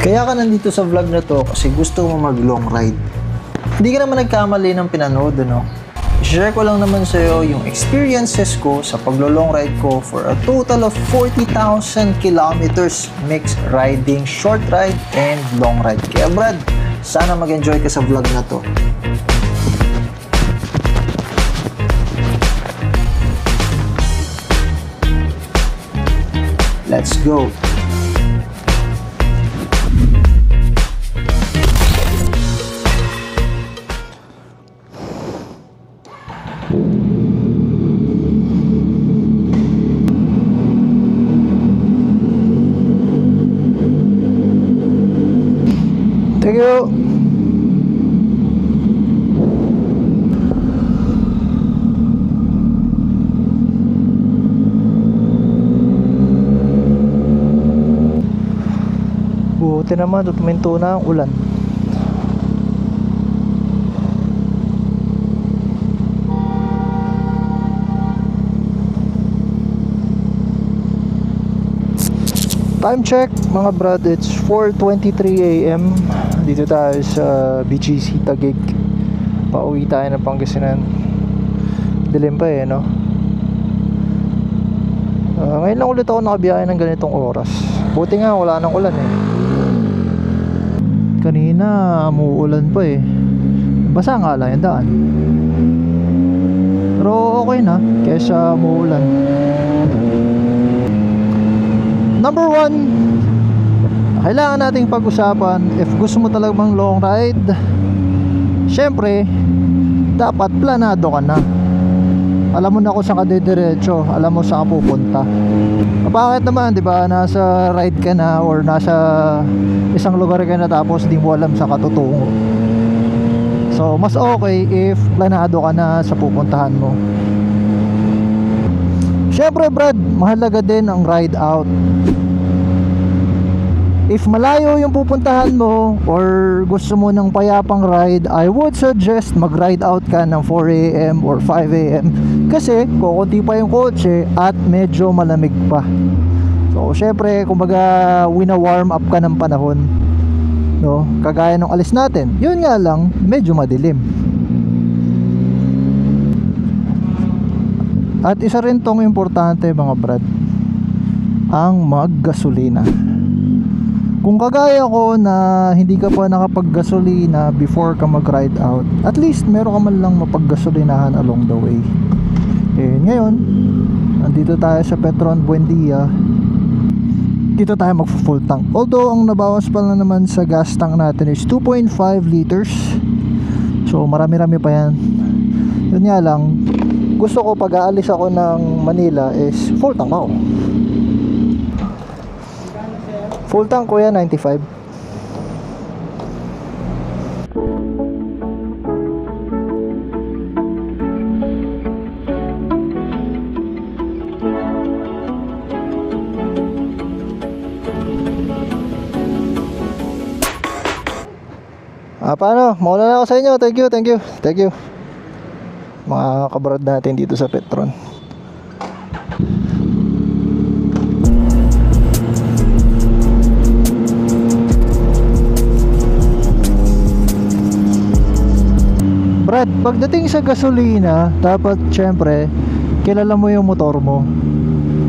Kaya ka nandito sa vlog na to kasi gusto mo mag long ride. Hindi ka naman nagkamali ng pinanood, ano? Share ko lang naman sa'yo yung experiences ko sa paglo-long ride ko for a total of 40,000 kilometers mixed riding, short ride, and long ride. Kaya Brad, sana mag-enjoy ka sa vlog na to. Let's go! Thank you. Buti naman, tuminto na ang ulan. Time check mga brad, it's 4.23 a.m. Dito tayo sa BGC Taguig. Pauwi tayo ng Pangasinan. Dilim pa eh, no? Ah, ngayon lang ulit ako nakabiyahe ng ganitong oras. Buti nga wala nang ulan eh. Kanina umuulan pa eh. Basa nga lang yung daan. Pero okay na kesa umuulan. Number one, kailangan nating pag-usapan if gusto mo talagang long ride. Syempre, dapat planado ka na. Alam mo na kung saan ka didiretso, alam mo saan ka pupunta. Bakit naman, 'di ba? Nasa ride ka na or nasa isang lugar ka na tapos di mo alam saan ka tutungo. So, mas okay if planado ka na sa pupuntahan mo. Syempre, Brad, mahalaga din ang ride out. If malayo yung pupuntahan mo or gusto mo ng payapang ride, I would suggest mag-ride out ka ng 4 a.m. or 5 a.m. Kasi kukunti pa yung kotse at medyo malamig pa. So, syempre, kumbaga wina-warm up ka ng panahon. No? Kagaya ng alis natin. Yun nga lang, medyo madilim. At isa rin tong importante mga brad, ang maggasolina. Kung kagaya ko na hindi ka pa nakapaggasolina before ka mag-ride out, at least meron ka man lang mapaggasolinahan along the way. Eh, ngayon, nandito tayo sa Petron Buendia. Dito tayo mag full tank. Although, ang nabawas pa lang naman sa gas tank natin is 2.5 liters. So, marami-rami pa yan. Yun nga lang, gusto ko pag aalis ako ng Manila is full tank ako. Full tank kuya 95. Ah, paano? Mauna na ako sa inyo. Thank you, thank you, thank you. Mga kabarad natin dito sa Petron. Brad, pagdating sa gasolina, dapat syempre, kilala mo yung motor mo.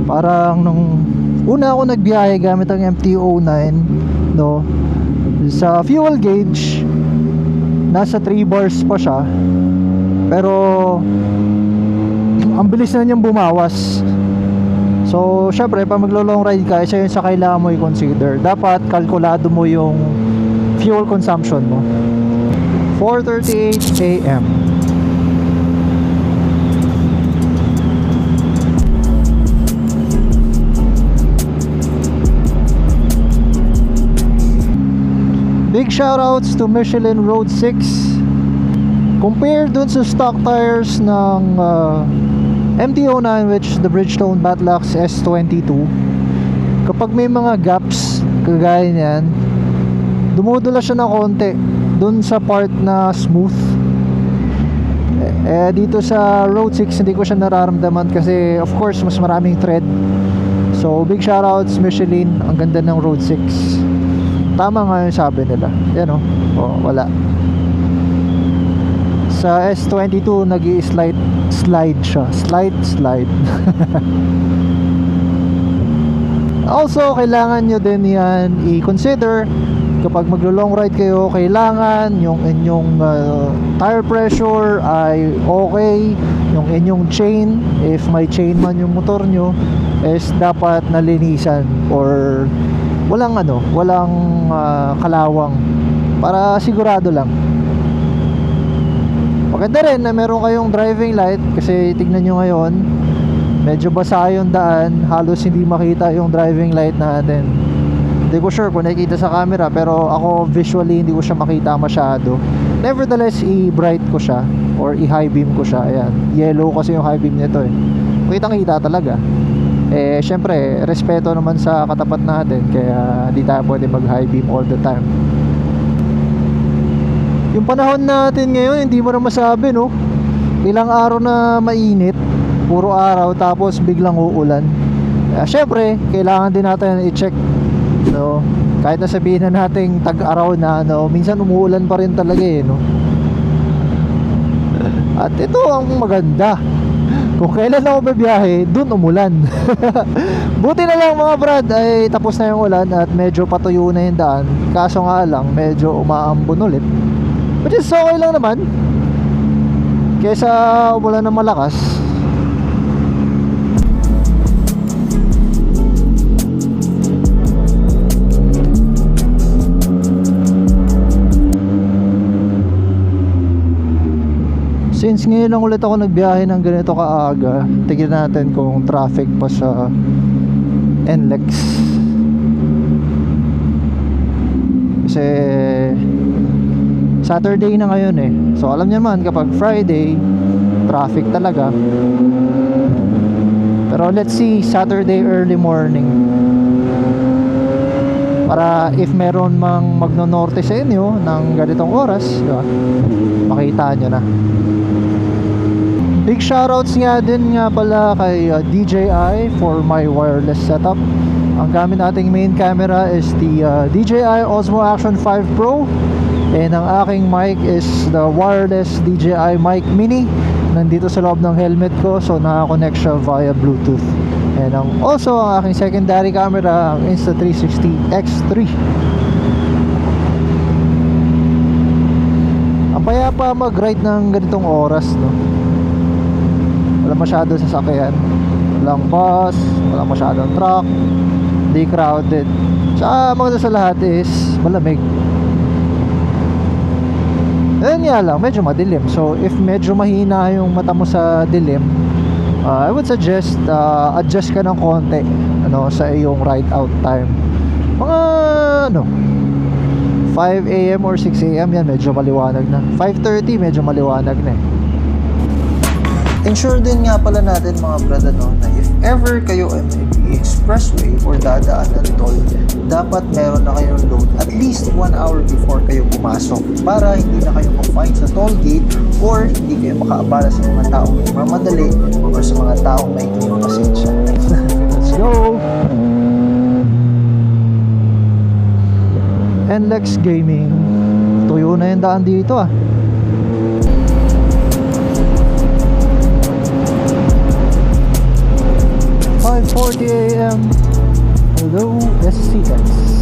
Parang nung una ako nagbiyahe gamit ang MT-09, no, sa fuel gauge, nasa 3 bars pa siya. Pero, ang bilis na niyang bumawas. So, syempre, pag maglo-long ride ka, isa yun sa kailangan mo i-consider. Dapat, kalkulado mo yung fuel consumption mo. 4.38 a.m. Big shoutouts to Michelin Road 6 Compared dun sa stock tires ng uh, MT-09 which the Bridgestone Batlux S22 Kapag may mga gaps kagaya niyan dumudula siya ng konti dun sa part na smooth eh, dito sa Road 6 hindi ko siya nararamdaman kasi of course mas maraming tread so big shoutouts Michelin ang ganda ng Road 6 Tama nga yung sabi nila. Yan oh. Oh, wala. Sa S22 nag slide slide siya. Slide slide. also, kailangan nyo din yan i-consider kapag maglo-long ride kayo, kailangan yung inyong uh, tire pressure ay okay, yung inyong chain, if may chain man yung motor nyo, is dapat nalinisan or walang ano, walang uh, kalawang para sigurado lang. Maganda rin na meron kayong driving light kasi tignan nyo ngayon, medyo basa yung daan, halos hindi makita yung driving light natin. Hindi ko sure kung nakikita sa camera pero ako visually hindi ko siya makita masyado. Nevertheless i-bright ko siya or i-high beam ko siya. Ayan yellow kasi yung high beam nito eh. Kitang kita talaga. Eh syempre respeto naman sa katapat natin kaya hindi tayo pwede mag high beam all the time yung panahon natin ngayon hindi mo na masabi no? Ilang araw na mainit puro araw tapos biglang uulan. Kaya syempre kailangan din natin i-check no? Kahit na sabihin na nating tag-araw na no? Minsan umuulan pa rin talaga eh no? At ito ang maganda. Kung kailan ako babiyahe dun umulan. Buti na lang mga brad ay tapos na yung ulan at medyo patuyo na yung daan. Kaso nga lang medyo umaambon ulit which is okay lang naman kesa umulan ng malakas Since ngayon lang ulit ako nagbiyahe ng ganito kaaga, tignan natin kung traffic pa sa NLEX. Kasi Saturday na ngayon eh. So alam niyo man kapag Friday, traffic talaga. Pero let's see Saturday early morning. Para if meron mang magno-norte sa inyo ng ganitong oras, di ba? Makita nyo na. Big shoutouts nga din nga pala kay uh, DJI for my wireless setup. Ang gamit nating main camera is the uh, DJI Osmo Action 5 Pro and ang aking mic is the wireless DJI mic mini. Nandito sa loob ng helmet ko so nakakonect siya via Bluetooth. And ang, also ang aking secondary camera ang Insta360 X3 ang payapa mag-ride ng ganitong oras no? Wala masyado sasakyan. Walang bus wala masyadong truck di crowded. Tsaka maganda sa lahat is malamig Ayun nga lang, medyo madilim. So, if medyo mahina yung mata mo sa dilim, uh, I would suggest uh, adjust ka ng konti ano, sa iyong ride out time. Mga, ano, 5 a.m. or 6 a.m. yan, medyo maliwanag na. 5.30, medyo maliwanag na eh. Ensure din nga pala natin mga brad ano, na if ever kayo ay may expressway or dadaan ng toll, dapat meron na kayong load at least 1 hour before kayo pumasok para hindi na kayo ma-find sa toll gate or hindi kayo makaabala sa mga taong mamadali or sa mga taong may inyong pasensya. Let's go! NLEX Gaming Tuyo na yung daan dito ah 5.40 a.m. Hello, SCS.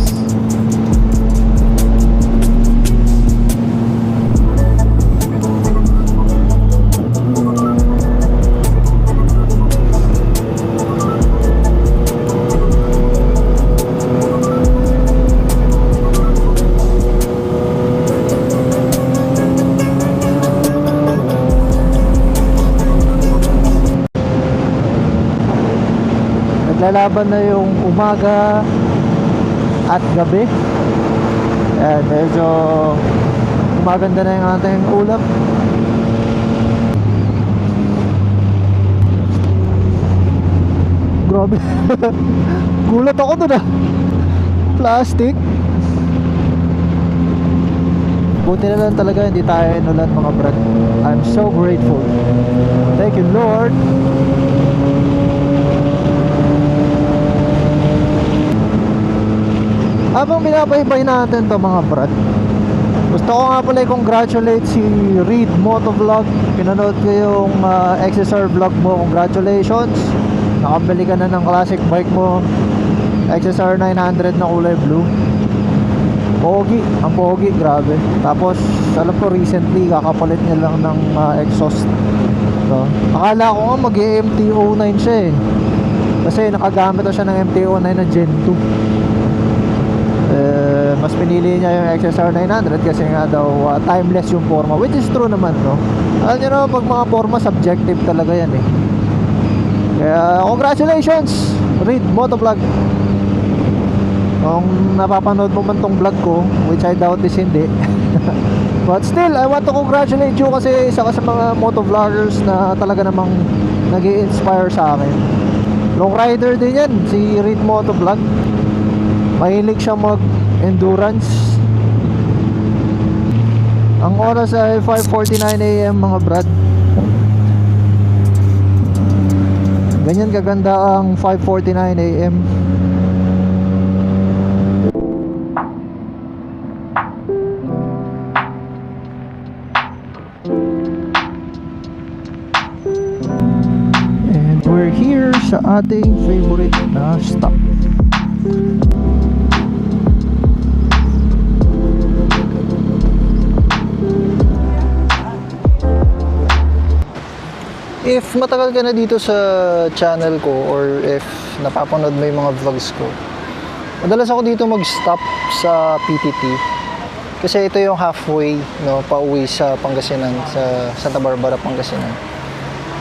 Naglalaban na yung umaga at gabi. Ayan, medyo umaganda na yung ating ulap. Grabe. Gulat ako dun ah. Plastic. Buti na lang talaga hindi tayo inulan mga brad. I'm so grateful. Thank you Lord Habang binabaybay natin to mga brad Gusto ko nga pala i-congratulate si Reed Motovlog. Pinanood ko yung uh, XSR vlog mo. Congratulations. Nakabili ka na ng classic bike mo. XSR 900 na kulay blue. Pogi, ang pogi, grabe. Tapos alam ko recently kakapalit niya lang ng uh, exhaust. No? Akala ko nga mag MTO9 siya eh. Kasi nakagamit na siya ng MTO9 na Gen 2 eh, mas pinili niya yung XSR 900 kasi nga daw uh, timeless yung forma which is true naman no? Alam naman pag mga forma subjective talaga yan eh. Kaya congratulations Reed Motovlog kung napapanood mo man tong vlog ko which I doubt is hindi but still I want to congratulate you kasi isa ka sa mga motovloggers na talaga namang nag inspire sa akin. Long rider din yan si Reed Motovlog mahilig siya mag endurance ang oras ay 5.49am mga brad. Ganyan kaganda ang 5.49am and we're here sa ating favorite na stop If matagal ka na dito sa channel ko or if napapanood mo yung mga vlogs ko, madalas ako dito mag-stop sa PTT. Kasi ito yung halfway, no, pauwi sa Pangasinan, sa Santa Barbara, Pangasinan.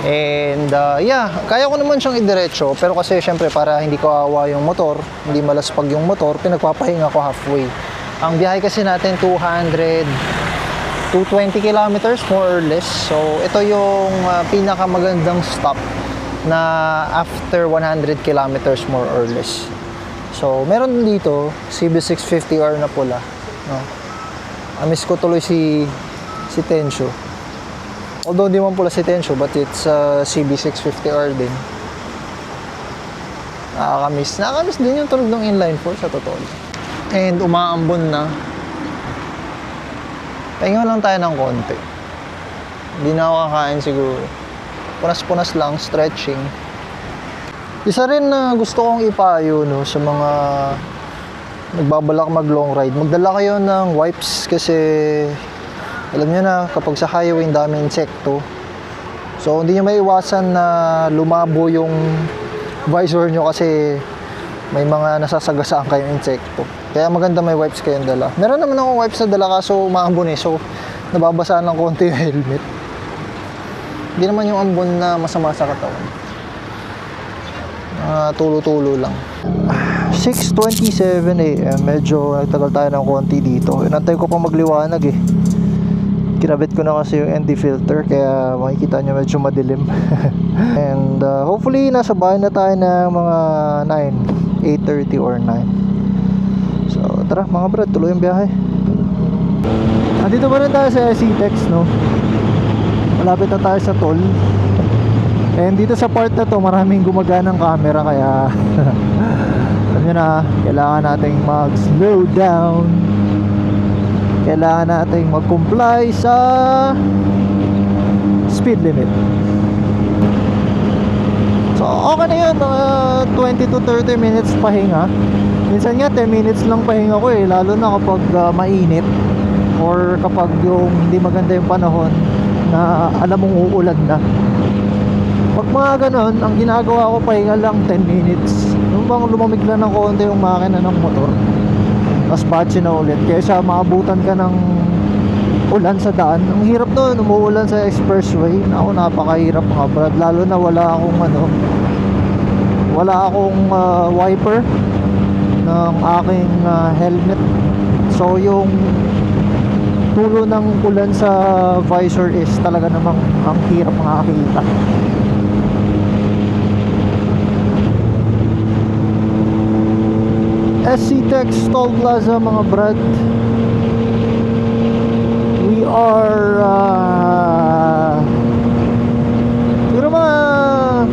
And uh, yeah, kaya ko naman siyang idiretso, pero kasi syempre para hindi ko awa yung motor, hindi malaspag yung motor, pinagpapahinga ko halfway. Ang biyahe kasi natin 200 220 kilometers more or less. So, ito yung uh, pinakamagandang stop na after 100 kilometers more or less. So, meron dito CB650R na pula, no. Amiss ko tuloy si si Tensho. Although hindi man pula si Tensho, but it's uh, CB650R din. Nakakamiss. Nakakamiss din yung tulog ng inline 4 sa totoo. And umaambon na Pahinga lang tayo ng konti. Hindi na kakain siguro. Punas-punas lang, stretching. Isa rin na gusto kong ipayo no, sa mga nagbabalak mag long ride. Magdala kayo ng wipes kasi alam nyo na kapag sa highway ang dami insekto. So hindi nyo may iwasan na lumabo yung visor nyo kasi may mga nasasagasaan kayong insekto. Kaya maganda may wipes kayong dala. Meron naman akong wipes na dala kaso umaambon eh. So, nababasaan ng konti yung helmet. Hindi naman yung ambon na masama sa katawan. Uh, tulo-tulo lang. 6.27 a.m. Medyo nagtagal tayo ng konti dito. Inantay ko pa magliwanag eh. Kinabit ko na kasi yung ND filter kaya makikita nyo medyo madilim. And uh, hopefully nasa bahay na tayo ng mga 9, 8.30 or 9. Tara mga brad, tuloy yung biyahe. Andito pa rin tayo sa SCTEX no. Malapit na tayo sa toll. And dito sa part na to maraming gumaganang camera kaya alam nyo na, kailangan nating mag slow down kailangan nating mag-comply sa speed limit so okay na yun mga 20 to 30 minutes pahinga minsan nga 10 minutes lang pahinga ko eh. Lalo na kapag uh, mainit or kapag yung hindi maganda yung panahon na alam mong uulan na. Pag mga ganon ang ginagawa ko pahinga lang 10 minutes. Yung bang lumamig lang ng konti yung makina ng motor tapos batche na ulit. Kaysa maabutan ka ng ulan sa daan. Ang hirap nun umuulan sa expressway. Ako napakahirap mga brad. Lalo na wala akong ano wala akong uh, wiper ng aking uh, helmet. So yung tulo ng ulan sa visor is talaga namang ang hirap makakita. SC Tech Toll Plaza mga brad. We are uh, mga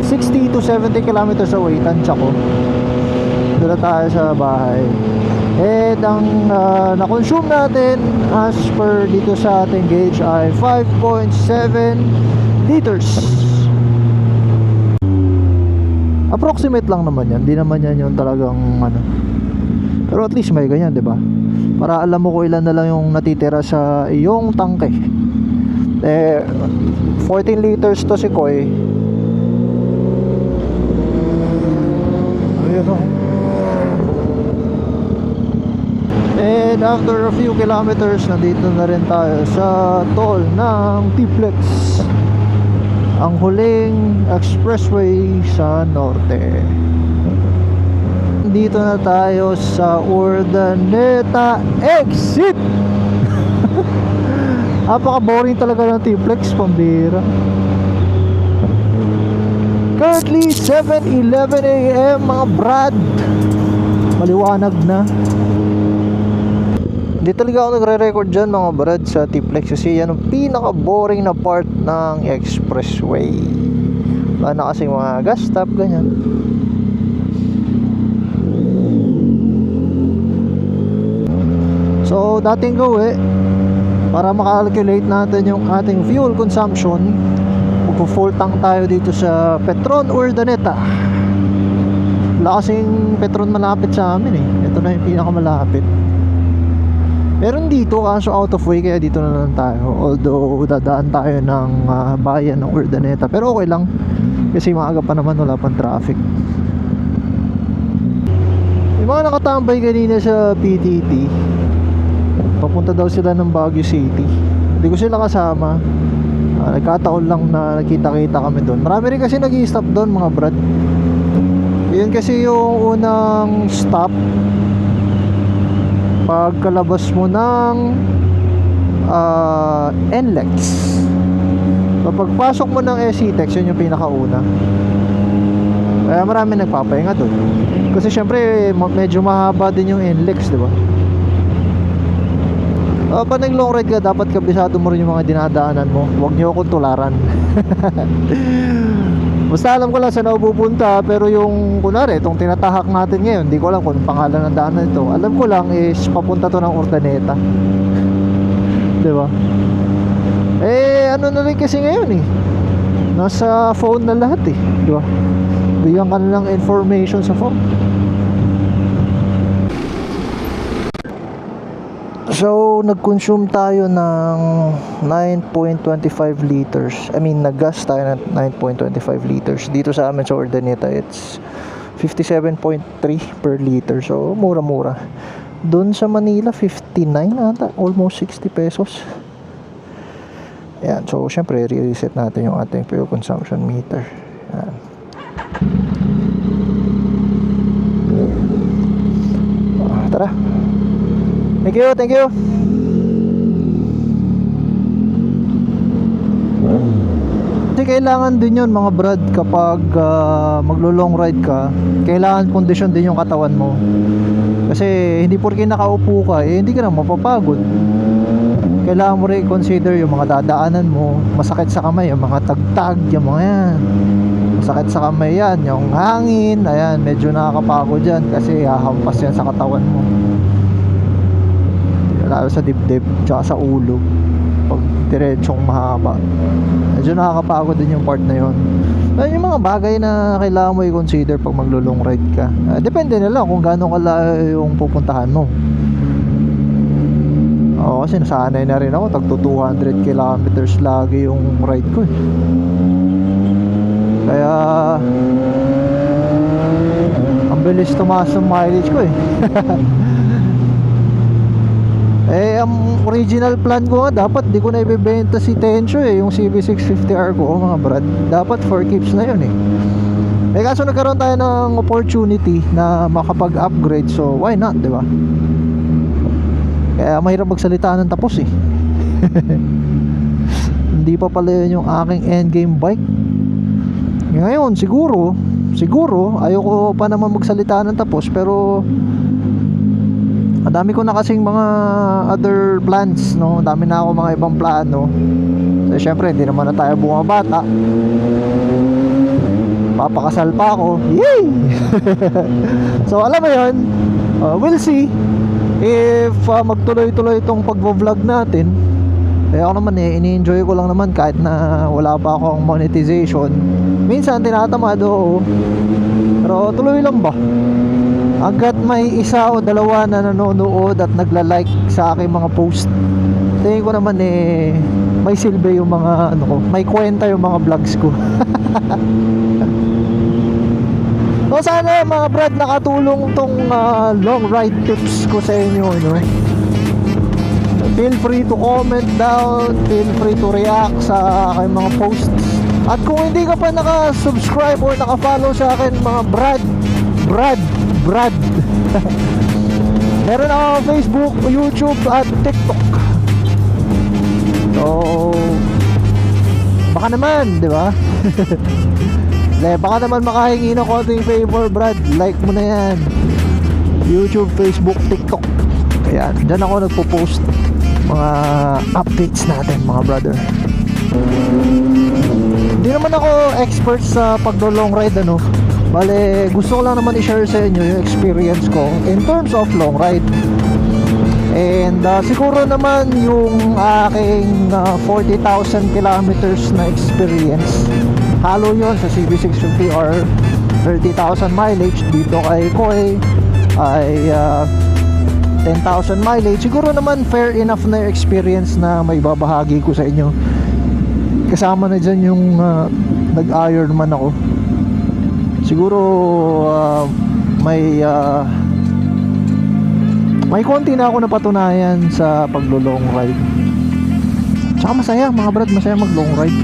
60 to 70 kilometers away tansya ko na tayo sa bahay And ang ah, na-consume natin as per dito sa ating gauge ay 5.7 liters. Approximate lang naman yan. Hindi naman yan yung talagang ano. Pero at least may ganyan, 'di ba? Para alam mo kung ilan na lang yung natitira sa iyong tangke. Eh 14 liters to si Koy. Ayun oh. And after a few kilometers, nandito na rin tayo sa toll ng T-Flex. Ang huling expressway sa norte. Dito na tayo sa Urdaneta exit. Napaka-boring talaga ng T-Flex, pambira. Currently 7:11 a.m. mga brad. Maliwanag na. Hindi talaga ako nagre-record dyan mga brad sa T-Flex kasi yan ang pinaka-boring na part ng expressway. Wala na kasing mga gas stop, ganyan. So, dating gawin, para makalculate natin yung ating fuel consumption, magpo-full tank tayo dito sa Petron Urdaneta. Wala kasing Petron malapit sa amin eh. Ito na yung pinakamalapit. Meron dito kaso out of way kaya dito na lang tayo. Although dadaan tayo ng ah, bayan ng Urdaneta. Pero okay lang. Kasi maaga pa naman wala pang traffic. Yung mga nakatambay kanina sa PTT. Papunta daw sila ng Baguio City. Hindi ko sila kasama. Ah, nagkataon lang na nakita-kita kami doon. Marami rin kasi nag stop doon mga brad. Yun kasi yung unang stop pagkalabas mo ng uh, NLEX so pagpasok mo ng SCTEX yun yung pinakauna kaya marami nagpapahinga doon kasi syempre medyo mahaba din yung NLEX di ba Uh, pag nag long ride ka, dapat kabisado mo rin yung mga dinadaanan mo. Huwag niyo akong tularan. Basta alam ko lang saan ako pupunta pero yung kunwari itong tinatahak natin ngayon hindi ko alam kung pangalan ng daan na ito. Alam ko lang is papunta to ng Urdaneta. Di ba? Eh ano na rin kasi ngayon eh. Nasa phone na lahat eh. Di ba? Bigyan ka na lang information sa phone So, nag-consume tayo ng 9.25 liters. I mean, nag-gas tayo ng 9.25 liters. Dito sa amin sa Urdaneta, it's 57.3 per liter. So, mura-mura. Doon sa Manila, 59 ata. Almost 60 pesos. Ayan. So, syempre, re-reset natin yung ating fuel consumption meter. Ayan. Ah, Tara. Thank you, thank you. Kasi kailangan din yun mga brad kapag ah, maglo-long ride ka, kailangan kondisyon din yung katawan mo. Kasi hindi porke nakaupo ka, eh hindi ka na mapapagod. Kailangan mo rin consider yung mga dadaanan mo, masakit sa kamay, yung mga tagtag, yung mga yan. Masakit sa kamay yan, yung hangin, ayan, medyo nakakapagod yan kasi hahampas yan sa katawan mo lalo sa dibdib tsaka sa ulo pag diretsong mahaba medyo nakakapagod din yung part na yon Ayun yung mga bagay na kailangan mo i-consider pag maglo-long ride ka Ah, depende na lang kung gaano kalayo yung pupuntahan mo Oo, kasi nasanay na rin ako tagto 200 kilometers lagi yung ride ko eh. Kaya ang bilis tumaas ng mileage ko eh. Eh, ang original plan ko nga, dapat di ko na ibebenta si Tencho eh, yung CB650R ko, oh, mga brad. Dapat 4 keeps na yun eh. Eh, kaso nagkaroon tayo ng opportunity na makapag-upgrade, so why not, di ba? Kaya mahirap magsalita ng tapos eh. Hindi pa pala yun yung aking endgame bike. Ngayon, siguro, siguro, ayoko pa naman magsalita ng tapos, pero Madami ko na kasing mga other plans, no? Dami na ako mga ibang plano. So, syempre, hindi naman na tayo bumabata. Papakasal pa ako. Yay! so, alam mo yun, uh, we'll see. if ah, magtuloy-tuloy itong pagvo-vlog natin, eh ako naman eh, ini-enjoy ko lang naman kahit na wala pa akong monetization. Minsan tinatamad oo. Pero tuloy lang ba? Hanggat may isa o dalawa na nanonood at nagla-like sa aking mga post, tingin ko naman eh, may silbi yung mga ano ko, may kwenta yung mga vlogs ko. So sana mga brad nakatulong tong ah, long ride tips ko sa inyo no. Feel free to comment down, feel free to react sa aking mga posts. At kung hindi ka pa naka-subscribe or naka-follow sa akin mga brad, brad, brad. Meron ako Facebook, YouTube at TikTok. So baka naman, di ba? Le, baka naman makahingi ng konting favor, Brad. Like mo na yan. YouTube, Facebook, TikTok. Ayan, dyan ako nagpo-post mga updates natin, mga brother. Hindi naman ako expert sa pagdo-long ride, ano. Bale, gusto ko lang naman i-share sa inyo yung experience ko in terms of long ride. And uh, siguro naman yung aking uh, 40,000 kilometers na experience. Halo yon sa CB650R 30,000 mileage. Dito kay Koy ay uh, 10,000 mileage. Siguro naman fair enough na experience na may babahagi ko sa inyo. Kasama na dyan yung uh, nag-iron ako siguro uh, may uh, may konti na ako napatunayan sa paglo-long ride. Tsaka masaya mga brad masaya mag long ride.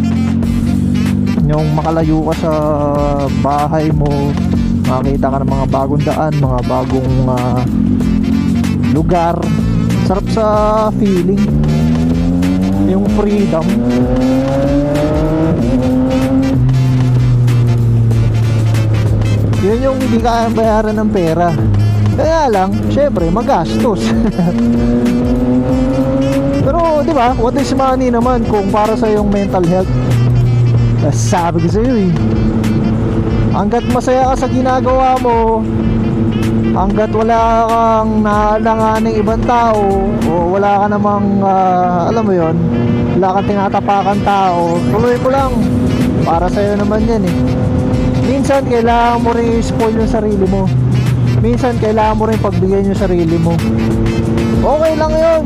Yung makalayo ka sa bahay mo makakita ka ng mga bagong daan mga bagong ah, lugar. Sarap sa feeling. Yung freedom yun yung hindi kaya bayaran ng pera. Kaya lang syempre magastos. Pero di ba what is money naman kung para sa yung mental health? Sabi ko sa'yo eh. Hanggat masaya ka sa ginagawa mo hanggat wala kang naalanganing ibang tao o wala ka namang ah, alam mo yon wala kang tinatapakan tao tuloy mo lang. Para sa'yo naman yan eh minsan kailangan mo rin spoil yung sarili mo. Minsan kailangan mo rin pagbigyan yung sarili mo. Okay lang yun.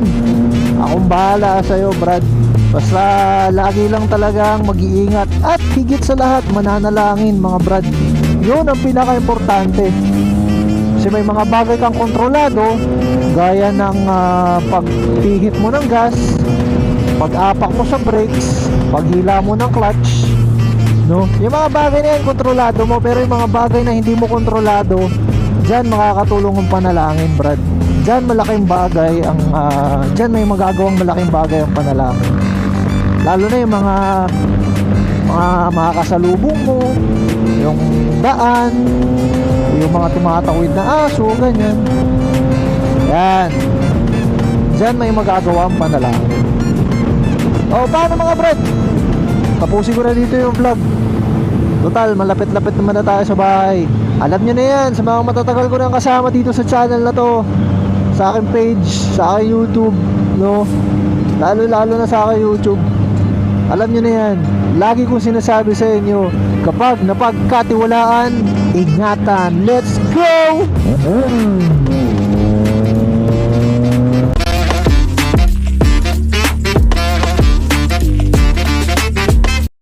Akong bahala sa'yo Brad. Basta lagi lang talagang mag-iingat. At higit sa lahat mananalangin mga Brad. Yun ang pinaka-importante. Kasi may mga bagay kang kontrolado gaya ng ah, pagpihit mo ng gas pag-apak mo sa brakes paghila mo ng clutch no? Yung mga bagay na yan kontrolado mo. Pero yung mga bagay na hindi mo kontrolado dyan makakatulong ang panalangin Brad. Dyan malaking bagay ang ah, dyan may magagawang malaking bagay ang panalangin. Lalo na yung mga mga makakasalubong mo yung daan yung mga tumatawid na aso ganyan. Yan. Dyan may magagawa ang panalangin. O paano mga Brad? Tapusin ko na dito yung vlog total malapit-lapit naman na tayo sa bahay. Alam nyo na yan sa mga matatagal ko nang kasama dito sa channel na to. Sa aking page sa aking youtube no? Lalo lalo na sa aking youtube. Alam nyo na yan. Lagi kong sinasabi sa inyo kapag napagkatiwalaan ingatan. Let's go